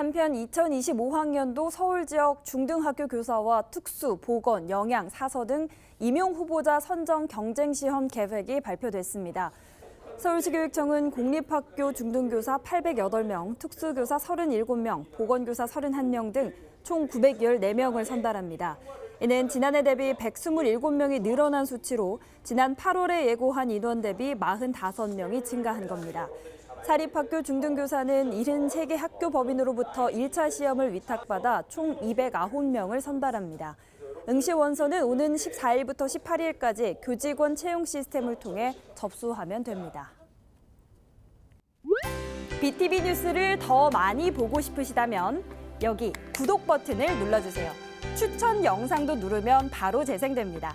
한편 2025학년도 서울 지역 중등학교 교사와 특수, 보건, 영양, 사서 등 임용 후보자 선정 경쟁 시험 계획이 발표됐습니다. 서울시교육청은 공립학교 중등교사 808명, 특수교사 37명, 보건교사 31명 등 총 914명을 선발합니다. 이는 지난해 대비 127명이 늘어난 수치로 지난 8월에 예고한 인원 대비 45명이 증가한 겁니다. 사립학교 중등교사는 73개 학교 법인으로부터 1차 시험을 위탁받아 총 209명을 선발합니다. 응시 원서는 오는 14일부터 18일까지 교직원 채용 시스템을 통해 접수하면 됩니다. BTV 뉴스를 더 많이 보고 싶으시다면 여기 구독 버튼을 눌러주세요. 추천 영상도 누르면 바로 재생됩니다.